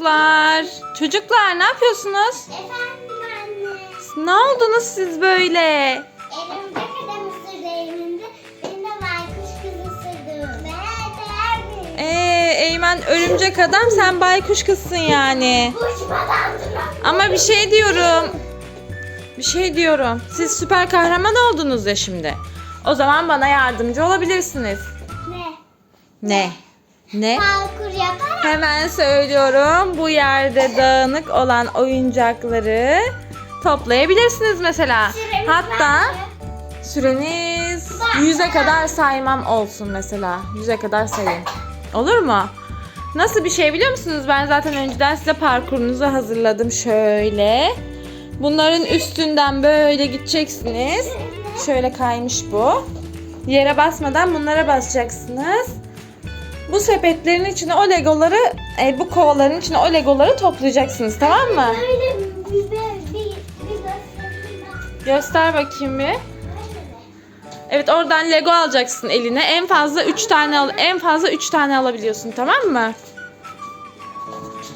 Çocuklar, çocuklar ne yapıyorsunuz? Efendim anne. Ne oldunuz siz böyle? Elimde kadar ısırdı elimde. Benim de baykuş kız ısırdı. Ben Ee, Eymen örümcek adam sen baykuş kızsın yani. Ama bir şey diyorum. Bir şey diyorum. Siz süper kahraman oldunuz ya şimdi. O zaman bana yardımcı olabilirsiniz. Ne? Ne? Ne? Parkur yaparak. Hemen söylüyorum. Bu yerde dağınık olan oyuncakları toplayabilirsiniz mesela. Süremiz Hatta süreniz yüze kadar saymam olsun mesela. Yüze kadar sayın. Olur mu? Nasıl bir şey biliyor musunuz? Ben zaten önceden size parkurunuzu hazırladım şöyle. Bunların üstünden böyle gideceksiniz. Şöyle kaymış bu. Yere basmadan bunlara basacaksınız. Bu sepetlerin içine o legoları, e, bu kovaların içine o legoları toplayacaksınız tamam mı? Öyle bir, bir, bir, bir göstereyim ben. Göster bakayım bir. Evet oradan Lego alacaksın eline. En fazla 3 tane al en fazla 3 tane alabiliyorsun tamam mı?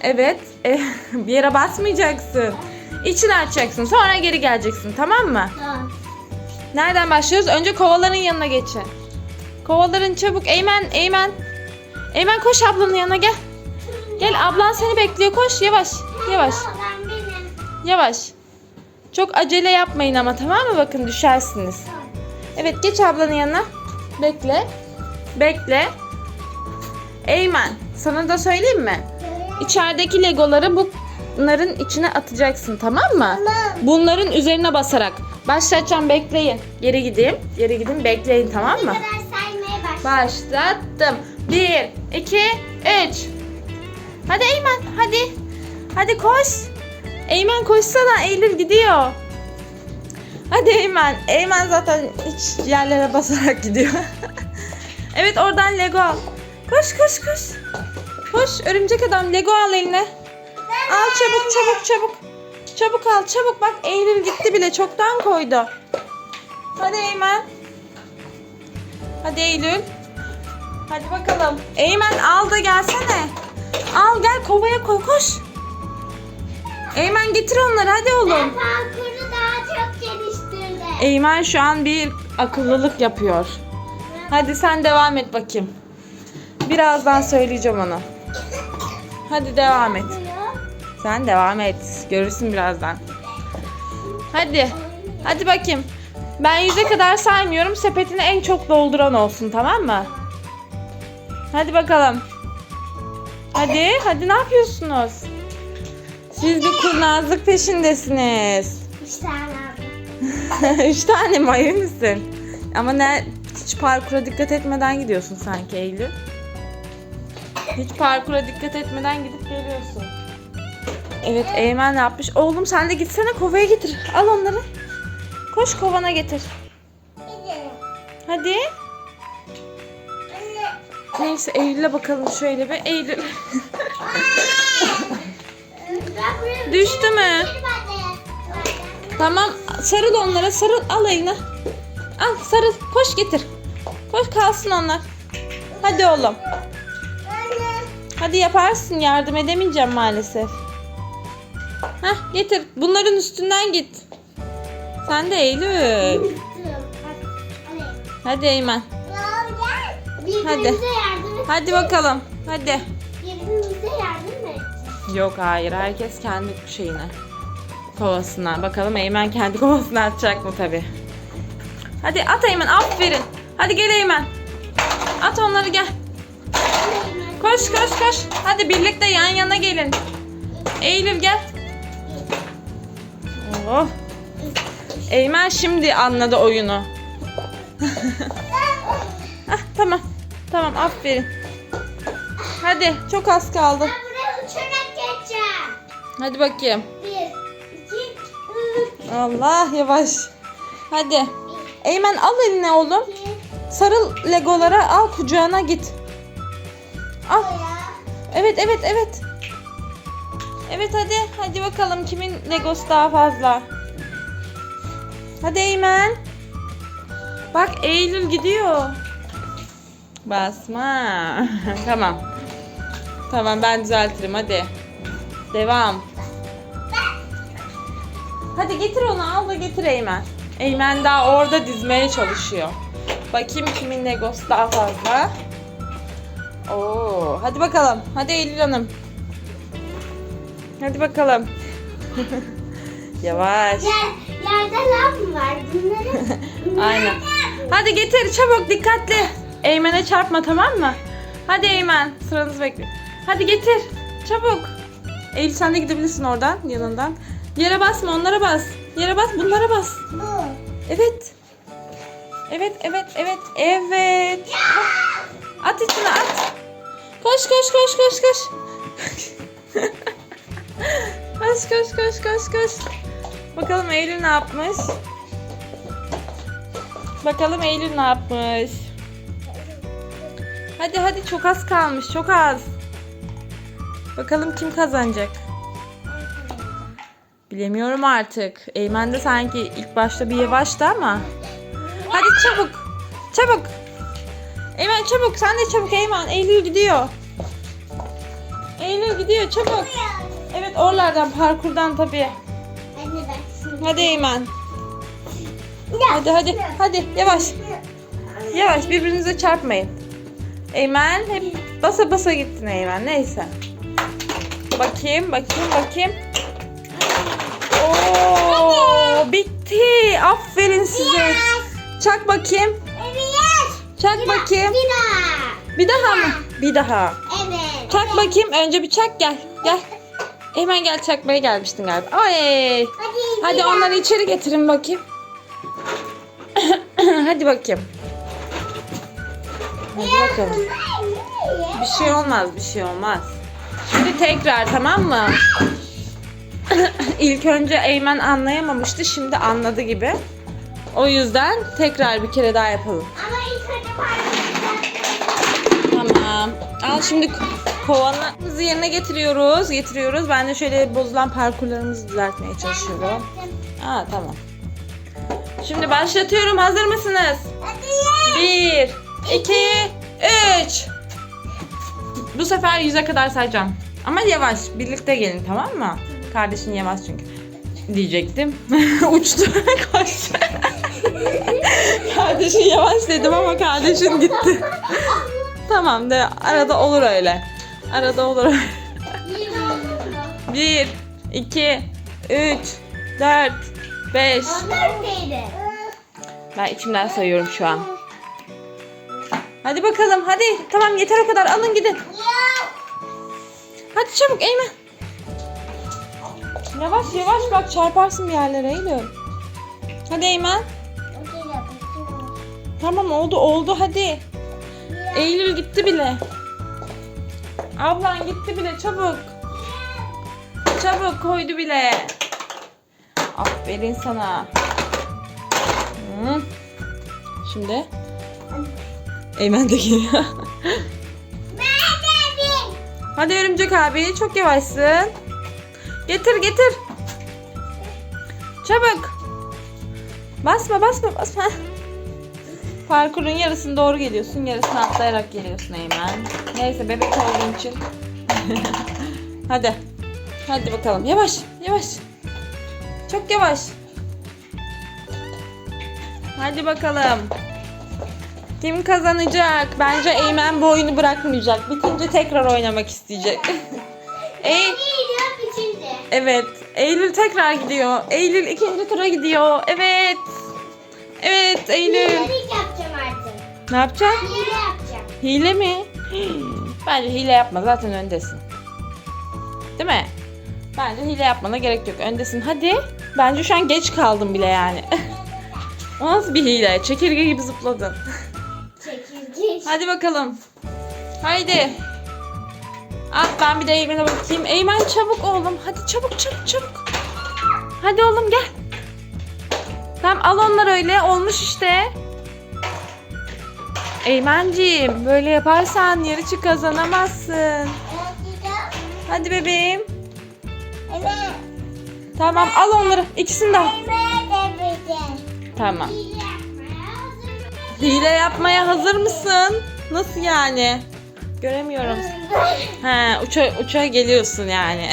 Evet. e, bir yere basmayacaksın. İçini açacaksın. Sonra geri geleceksin tamam mı? Tamam. Nereden başlıyoruz? Önce kovaların yanına geçin. Kovaların çabuk. Eymen, Eymen. Eymen koş ablanın yanına gel. Gel ablan seni bekliyor. Koş yavaş. Yavaş. Yavaş. Çok acele yapmayın ama tamam mı? Bakın düşersiniz. Evet geç ablanın yanına. Bekle. Bekle. Eymen sana da söyleyeyim mi? İçerideki legoları bunların içine atacaksın tamam mı? Bunların üzerine basarak. Başlatacağım bekleyin. Geri gideyim. Geri gidin bekleyin tamam mı? Başlattım. 1, 2, 3. Hadi Eymen hadi. Hadi koş. Eymen koşsana Eylül gidiyor. Hadi Eymen. Eymen zaten hiç yerlere basarak gidiyor. evet oradan Lego. Koş koş koş. Koş örümcek adam Lego al eline. Al çabuk çabuk çabuk. Çabuk al çabuk bak Eylül gitti bile çoktan koydu. Hadi Eymen. Hadi Eylül. Hadi bakalım. Eymen al da gelsene. Al gel kovaya koy koş. Eymen getir onları hadi Ben oğlum. parkuru daha çok geliştirdim. Eymen şu an bir akıllılık yapıyor. Hadi sen devam et bakayım. Birazdan söyleyeceğim onu. Hadi devam et. Sen devam et. Görürsün birazdan. Hadi. Hadi bakayım. Ben yüze kadar saymıyorum. Sepetini en çok dolduran olsun tamam mı? Hadi bakalım. Hadi. Hadi ne yapıyorsunuz? Siz bir kurnazlık peşindesiniz. Üç tane. Üç tane mi ayı mısın? Ama ne hiç parkura dikkat etmeden gidiyorsun sanki Eylül. Hiç parkura dikkat etmeden gidip geliyorsun. Evet Eymen ne yapmış? Oğlum sen de gitsene kovaya getir. Al onları. Koş kovana getir. Hadi. Neyse Eylül'e bakalım şöyle bir. Eylül. Düştü mü? Tamam sarıl onlara sarıl al eline. Al sarıl koş getir. Koş kalsın onlar. Hadi oğlum. Hadi yaparsın yardım edemeyeceğim maalesef. Hah getir bunların üstünden git. Sen de Eylül. Hadi Eymen. Et. Hadi bakalım. Hadi. Birbirimize yardım et. Yok hayır herkes kendi şeyine. Kovasına. Bakalım Eymen kendi kovasına atacak mı tabi. Hadi at Eymen aferin. Hadi gel Eymen. At onları gel. Koş koş koş. Hadi birlikte yan yana gelin. Eylül gel. Oh. Eymen şimdi anladı oyunu. ah, tamam. Tamam aferin. Hadi çok az kaldı. Ben buraya uçarak geçeceğim. Hadi bakayım. Bir, iki, üç, Allah yavaş. Hadi. Eymen al eline oğlum. Sarıl legolara al kucağına git. Al. Evet evet evet. Evet hadi. Hadi bakalım kimin legosu daha fazla. Hadi Eymen. Bak Eylül gidiyor. Basma. tamam. Tamam ben düzeltirim hadi. Devam. Hadi getir onu al da getir Eymen. Eymen daha orada dizmeye çalışıyor. Bakayım kimin Legos daha fazla. Oo, hadi bakalım. Hadi Eylül Hanım. Hadi bakalım. Yavaş. Yer, yerde mı var? Bunları... Aynen. Hadi getir çabuk dikkatli. Eymen'e çarpma tamam mı? Hadi Eymen sıranızı bekliyor. Hadi getir çabuk. Eylül sen de gidebilirsin oradan yanından. Yere basma onlara bas. Yere bas bunlara bas. Evet. Evet evet evet evet. At içine at. Koş koş koş koş koş. koş koş koş koş koş. Bakalım Eylül ne yapmış? Bakalım Eylül ne yapmış? Hadi hadi çok az kalmış çok az. Bakalım kim kazanacak? Bilemiyorum artık. Eymen de sanki ilk başta bir yavaştı ama. Hadi çabuk. Çabuk. Eymen çabuk. Sen de çabuk Eymen. Eylül gidiyor. Eylül gidiyor çabuk. Evet oralardan parkurdan tabii. Hadi Eymen. Hadi hadi. Hadi yavaş. Yavaş birbirinize çarpmayın. Eymen hep basa basa gittin Eymen. Neyse. Bakayım bakayım bakayım. Oo, bitti. Aferin size. Çak bakayım. Çak bakayım. Bir daha. Bir daha mı? Bir daha. Evet. Çak bakayım. Önce bir çak gel. Gel. Hemen gel çakmaya gelmiştin galiba. Ay. Hadi. Hadi onları içeri getirin bakayım. Hadi bakayım. Hadi bakalım. Bir şey olmaz, bir şey olmaz. Şimdi tekrar tamam mı? İlk önce Eymen anlayamamıştı, şimdi anladı gibi. O yüzden tekrar bir kere daha yapalım. Ama ilk önce parmakla. Tamam. Al şimdi ko- kovanımızı yerine getiriyoruz. Getiriyoruz. Ben de şöyle bozulan parkurlarımızı düzeltmeye çalışıyorum. Aa tamam. Şimdi başlatıyorum. Hazır mısınız? Hadi. Bir, iki, üç. Bu sefer yüze kadar sayacağım. Ama yavaş. Birlikte gelin tamam mı? Kardeşin yavaş çünkü. Diyecektim. Uçtu. Koş. kardeşin yavaş dedim ama kardeşin gitti. tamam de arada olur öyle. Arada olur öyle. Bir, iki, üç, dört, beş. Onlar neydi? Ben içimden sayıyorum şu an. Hadi bakalım hadi. Tamam yeter o kadar alın gidin. Hadi çabuk Eymen. Yavaş yavaş bak çarparsın bir yerlere Eylül. Hadi Eymen. Tamam oldu oldu hadi. Eylül gitti bile. Ablan gitti bile çabuk. Çabuk koydu bile. Aferin sana. Şimdi Eymen de geliyor. Hadi örümcek abi çok yavaşsın. Getir getir. Çabuk. Basma basma basma. Parkurun yarısını doğru geliyorsun. Yarısını atlayarak geliyorsun Eymen. Neyse bebek olduğun için. Hadi. Hadi bakalım. Yavaş yavaş. Çok yavaş. Hadi bakalım. Kim kazanacak? Bence Eymen bu oyunu bırakmayacak. Bitince tekrar oynamak isteyecek. Ey evet. Eylül tekrar gidiyor. Eylül ikinci tura gidiyor. Evet. Evet Eylül. Yapacağım artık. Ne yapacaksın? Hile yapacağım. Hile mi? Bence hile yapma. Zaten öndesin. Değil mi? Bence hile yapmana gerek yok. Öndesin. Hadi. Bence şu an geç kaldım bile yani. o nasıl bir hile? Çekirge gibi zıpladın. Hadi bakalım. Haydi. At ben bir de Eymen'e bakayım. Eymen çabuk oğlum. Hadi çabuk çabuk çabuk. Hadi oğlum gel. Tamam al onları öyle. Olmuş işte. Eymenciğim böyle yaparsan yarışı kazanamazsın. Hadi bebeğim. Evet. Tamam al onları. İkisini de al. Tamam. Hile yapmaya hazır mısın? Nasıl yani? Göremiyorum. He uça, uçağa geliyorsun yani.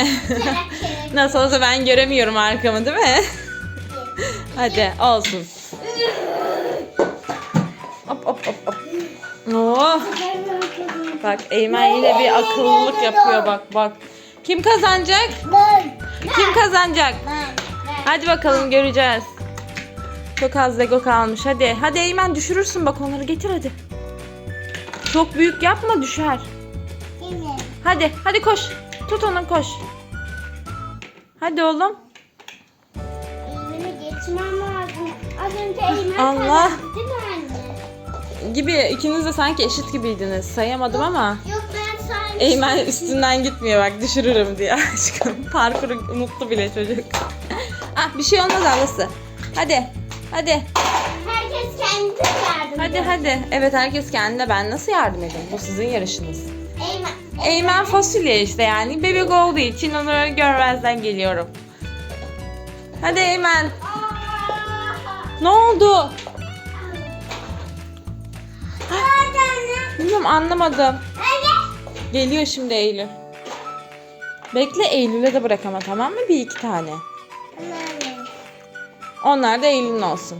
Nasıl olsa ben göremiyorum arkamı değil mi? Hadi olsun. Hop hop hop hop. Oh. Bak Eymen yine bir akıllılık yapıyor bak bak. Kim kazanacak? Ben. Kim kazanacak? Ben. Hadi bakalım göreceğiz. Çok az Lego kalmış. Hadi. Hadi Eymen düşürürsün bak onları getir hadi. Çok büyük yapma düşer. Hadi. Hadi koş. Tut onu koş. Hadi oğlum. Eğimimi geçmem lazım. Az önce eğimim Allah. kazandı değil mi anne? Gibi ikiniz de sanki eşit gibiydiniz. Sayamadım ama. Yok ben saymıştım. Eymen üstünden gitmiyor bak düşürürüm diye aşkım. Parkuru unuttu bile çocuk. ah bir şey olmaz ablası. Hadi. Hadi. Herkes kendi yardım Hadi hadi. Evet herkes kendine ben nasıl yardım edeyim? Bu sizin yarışınız. Eymen. Eymen fasulye işte yani. Bebek olduğu için onu öyle görmezden geliyorum. Hadi Eymen. Ne oldu? Bilmiyorum anlamadım. Geliyor şimdi Eylül. Bekle Eylül'e de bırak ama tamam mı? Bir iki tane. Mama. Onlar da Eylül'ün olsun.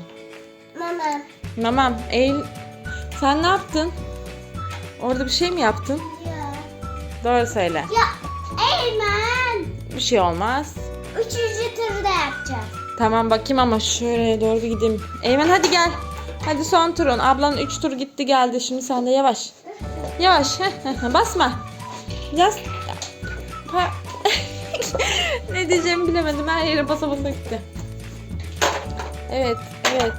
Mama. Tamam. Eylül. Sen ne yaptın? Orada bir şey mi yaptın? Ya. Doğru söyle. Ya Eymen. Bir şey olmaz. Üçüncü turu da yapacağız. Tamam bakayım ama şuraya doğru bir gideyim. Eymen hadi gel. Hadi son turun. Ablanın 3 tur gitti geldi. Şimdi sen de yavaş. Yavaş. Basma. Yaz. Ne diyeceğimi bilemedim. Her yere basa basa gitti. Evet. Evet.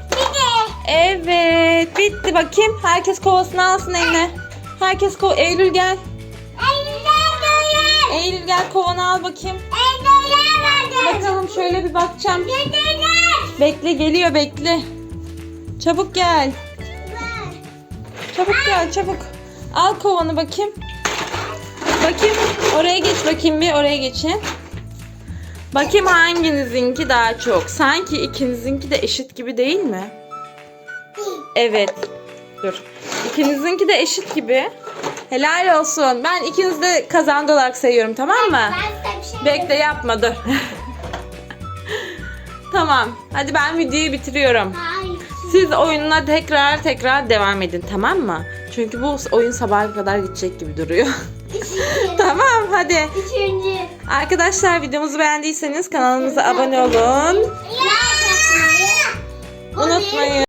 Evet. Bitti bakayım. Herkes kovasını alsın eline. Herkes kov... Eylül gel. Eylül gel kovanı al bakayım. Bakalım şöyle bir bakacağım. Bekle geliyor bekle. Çabuk gel. Çabuk gel çabuk. Al kovanı bakayım. Bakayım. Oraya geç bakayım bir oraya geçin. Bakayım hanginizinki daha çok. Sanki ikinizinki de eşit gibi değil mi? Evet. Dur. İkinizinki de eşit gibi. Helal olsun. Ben ikiniz de kazandı olarak sayıyorum tamam mı? Ben size bir şey Bekle yapma dur. tamam. Hadi ben videoyu bitiriyorum. Hayır. Siz oyununa tekrar tekrar devam edin tamam mı? Çünkü bu oyun sabaha kadar gidecek gibi duruyor. Tamam hadi. Üçüncü. Arkadaşlar videomuzu beğendiyseniz kanalımıza abone olun. Unutmayın.